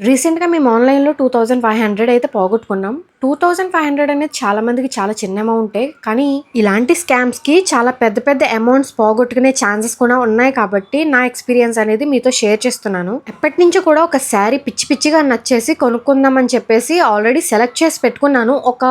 రీసెంట్గా మేము ఆన్లైన్లో టూ థౌజండ్ ఫైవ్ హండ్రెడ్ అయితే పోగొట్టుకున్నాం. టూ థౌజండ్ ఫైవ్ హండ్రెడ్ అనేది చాలా మందికి చాలా చిన్న అమౌంటే కానీ ఇలాంటి స్కామ్స్కి చాలా పెద్ద పెద్ద అమౌంట్స్ పోగొట్టుకునే ఛాన్సెస్ కూడా ఉన్నాయి కాబట్టి నా ఎక్స్పీరియన్స్ అనేది మీతో షేర్ చేస్తున్నాను. ఎప్పటి నుంచి కూడా ఒక శారీ పిచ్చి పిచ్చిగా నచ్చేసి కొనుక్కుందామని చెప్పేసి ఆల్రెడీ సెలెక్ట్ చేసి పెట్టుకున్నాను. ఒక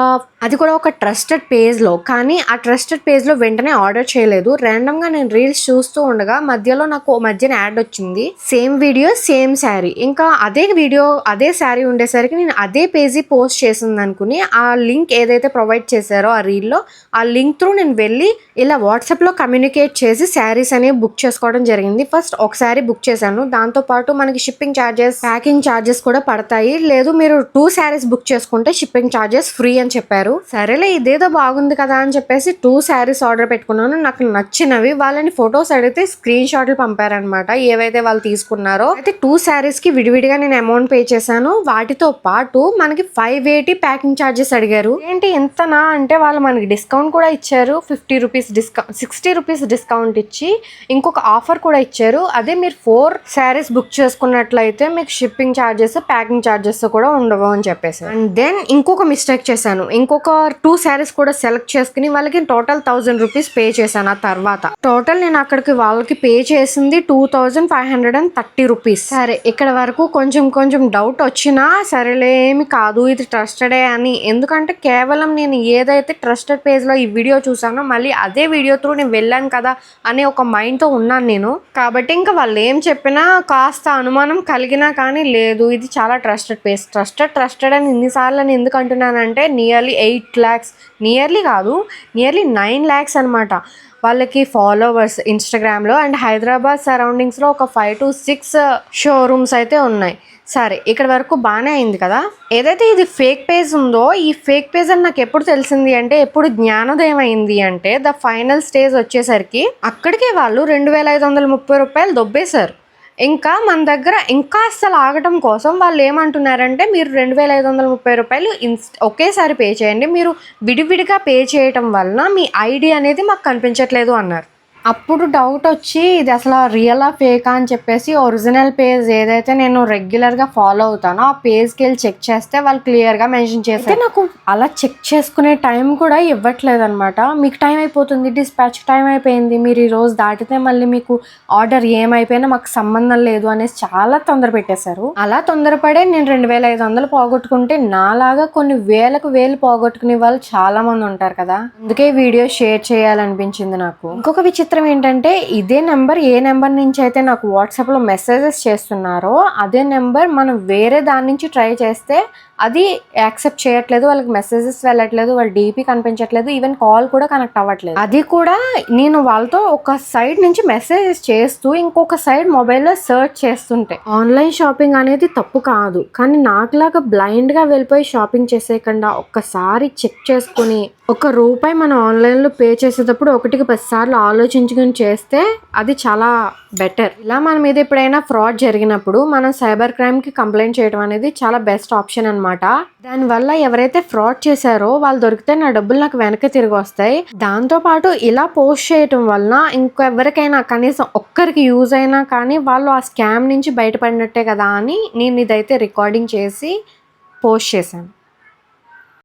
అది కూడా ఒక ట్రస్టెడ్ పేజ్లో కానీ ఆ ట్రస్టెడ్ పేజ్లో వెంటనే ఆర్డర్ చేయలేదు. ర్యాండమ్గా నేను రీల్స్ చూస్తూ ఉండగా మధ్యలో నాకు మధ్యన యాడ్ వచ్చింది. Same video same sari. ఇంకా అదే వీడియో అదే శారీ ఉండేసరికి నేను అదే పేజీ పోస్ట్ చేసింది అనుకుని ఆ లింక్ ఏదైతే ప్రొవైడ్ చేశారో ఆ రీల్లో ఆ లింక్ త్రూ నేను వెళ్ళి ఇలా వాట్సాప్లో కమ్యూనికేట్ చేసి శారీస్ అనేవి బుక్ చేసుకోవడం జరిగింది. ఫస్ట్ ఒక శారీ బుక్ చేశాను. దాంతోపాటు మనకి షిప్పింగ్ ఛార్జెస్ ప్యాకింగ్ ఛార్జెస్ కూడా పడతాయి. లేదు మీరు టూ శారీస్ బుక్ చేసుకుంటే షిప్పింగ్ ఛార్జెస్ ఫ్రీ అని చెప్పారు. సరేలే ఇదేదో బాగుంది కదా అని చెప్పేసి టూ శారీస్ ఆర్డర్ పెట్టుకున్నాను. నాకు నచ్చినవి వాళ్ళని ఫొటోస్ అడిగితే స్క్రీన్ షాట్లు పంపారనమాట ఏవైతే వాళ్ళు తీసుకున్నారో అయితే టూ శారీస్కి విడివిడిగా నేను అమౌంట్ పే చేశాను. వాటితో పాటు మనకి ఫైవ్ ఎయిటీ ప్యాకింగ్ ఛార్జెస్ అడిగారు. ఏంటి ఎంతనా అంటే వాళ్ళు మనకి డిస్కౌంట్ కూడా ఇచ్చారు. Fifty rupees discount sixty rupees discount ఇచ్చి ఇంకొక ఆఫర్ కూడా ఇచ్చారు. అదే మీరు ఫోర్ శారీస్ బుక్ చేసుకున్నట్లయితే మీకు షిప్పింగ్ ఛార్జెస్ ప్యాకింగ్ ఛార్జెస్ కూడా ఉండవు అని చెప్పేసి. అండ్ దెన్ ఇంకొక మిస్టేక్ చేశాను. ఇంకొక టూ శారీస్ కూడా సెలెక్ట్ చేసుకుని వాళ్ళకి టోటల్ థౌజండ్ రూపీస్ పే చేశాను ఆ తర్వాత. టోటల్ నేను అక్కడికి వాళ్ళకి పే చేసింది two thousand five hundred and thirty rupees. సరే ఇక్కడ వరకు కొంచెం కొంచెం డౌట్ వచ్చినా సరేలేమి కాదు ఇది ట్రస్టెడే కానీ ఎందుకంటే కేవలం నేను ఏదైతే ట్రస్టెడ్ పేజ్లో ఈ వీడియో చూసానో మళ్ళీ అదే వీడియో త్రూ నేను వెళ్ళాను కదా అనే ఒక మైండ్తో ఉన్నాను నేను. కాబట్టి ఇంకా వాళ్ళు ఏం చెప్పినా కాస్త అనుమానం కలిగినా కానీ లేదు ఇది చాలా ట్రస్టెడ్ పేజ్. ట్రస్టెడ్ ట్రస్టెడ్ అని ఇన్నిసార్లు నేను ఎందుకు అంటున్నానంటే నియర్లీ ఎయిట్ ల్యాక్స్. నియర్లీ కాదు నియర్లీ నైన్ ల్యాక్స్ అనమాట వాళ్ళకి ఫాలోవర్స్ ఇన్స్టాగ్రామ్లో అండ్ హైదరాబాద్ సరౌండింగ్స్లో ఒక ఫైవ్ టు సిక్స్ షోరూమ్స్ అయితే ఉన్నాయి. సరే ఇక్కడ వరకు బాగానే అయింది కదా? ఏదైతే ఇది ఫేక్ పేజ్ ఉందో ఈ ఫేక్ పేజ్ అని నాకు ఎప్పుడు తెలిసింది అంటే ఎప్పుడు జ్ఞానోదయం అయింది అంటే ద ఫైనల్ స్టేజ్ వచ్చేసరికి అక్కడికే వాళ్ళు రెండు వేల ఐదు వందల ముప్పై రూపాయలు దొబ్బేశారు. ఇంకా మన దగ్గర ఇంకా అస్సలు ఆగటం కోసం వాళ్ళు ఏమంటున్నారంటే మీరు రెండు వేల ఐదు వందల ముప్పై రూపాయలు ఇన్స్ ఒకేసారి పే చేయండి. మీరు విడివిడిగా పే చేయటం వలన మీ ఐడి అనేది మాకు కనిపించట్లేదు అన్నారు. అప్పుడు డౌట్ వచ్చి ఇది అసలు రియలా ఫేకా అని చెప్పేసి ఒరిజినల్ పేజ్ ఏదైతే నేను రెగ్యులర్గా ఫాలో అవుతానో ఆ పేజ్కి వెళ్ళి చెక్ చేస్తే వాళ్ళు క్లియర్గా మెన్షన్ చేస్తే నాకు అలా చెక్ చేసుకునే టైం కూడా ఇవ్వట్లేదు అనమాట మీకు టైం అయిపోతుంది డిస్పాచ్ టైం అయిపోయింది మీరు ఈ రోజు దాటితే మళ్ళీ మీకు ఆర్డర్ ఏమైపోయినా మాకు సంబంధం లేదు అనేసి చాలా తొందర పెట్టేశారు. అలా తొందరపడే నేను రెండు వేల ఐదు వందలు పోగొట్టుకుంటే నాలాగా కొన్ని వేలకు వేలు పోగొట్టుకునే వాళ్ళు చాలా మంది ఉంటారు కదా. అందుకే వీడియో షేర్ చేయాలనిపించింది నాకు. ఇంకొక విచిత్రం ఏంటంటే ఇదే నెంబర్ ఏ నెంబర్ నుంచి అయితే నాకు వాట్సాప్లో మెసేజెస్ చేస్తున్నారో అదే నెంబర్ మనం వేరే దాని నుంచి ట్రై చేస్తే అది యాక్సెప్ట్ చేయట్లేదు వాళ్ళకి మెసేజెస్ వెళ్ళట్లేదు వాళ్ళ డీపీ కనిపించట్లేదు ఈవెన్ కాల్ కూడా కనెక్ట్ అవ్వట్లేదు. అది కూడా నేను వాళ్ళతో ఒక సైడ్ నుంచి మెసేజెస్ చేస్తూ ఇంకొక సైడ్ మొబైల్లో సర్చ్ చేస్తుంటే. ఆన్లైన్ షాపింగ్ అనేది తప్పు కాదు కానీ నాకులాగా బ్లైండ్గా వెళ్ళిపోయి షాపింగ్ చేసేయకుండా ఒక్కసారి చెక్ చేసుకుని ఒక రూపాయి మనం ఆన్లైన్లో పే చేసేటప్పుడు ఒకటికి పది సార్లు ఆలోచించుకుని చేస్తే అది చాలా బెటర్ ఇలా మన మీద ఎప్పుడైనా ఫ్రాడ్ జరిగినప్పుడు మనం సైబర్ క్రైమ్కి కంప్లైంట్ చేయడం అనేది చాలా బెస్ట్ ఆప్షన్ అనమాట దానివల్ల ఎవరైతే ఫ్రాడ్ చేశారో వాళ్ళు దొరికితే నా డబ్బులు నాకు వెనక్కి తిరిగి వస్తాయి. దాంతో పాటు ఇలా పోస్ట్ చేయటం వలన ఇంకెవరికైనా కనీసం ఒక్కరికి యూజ్ అయినా కానీ వాళ్ళు ఆ స్కామ్ నుంచి బయటపడినట్టే కదా అని నేను ఇదైతే రికార్డింగ్ చేసి పోస్ట్ చేశాను.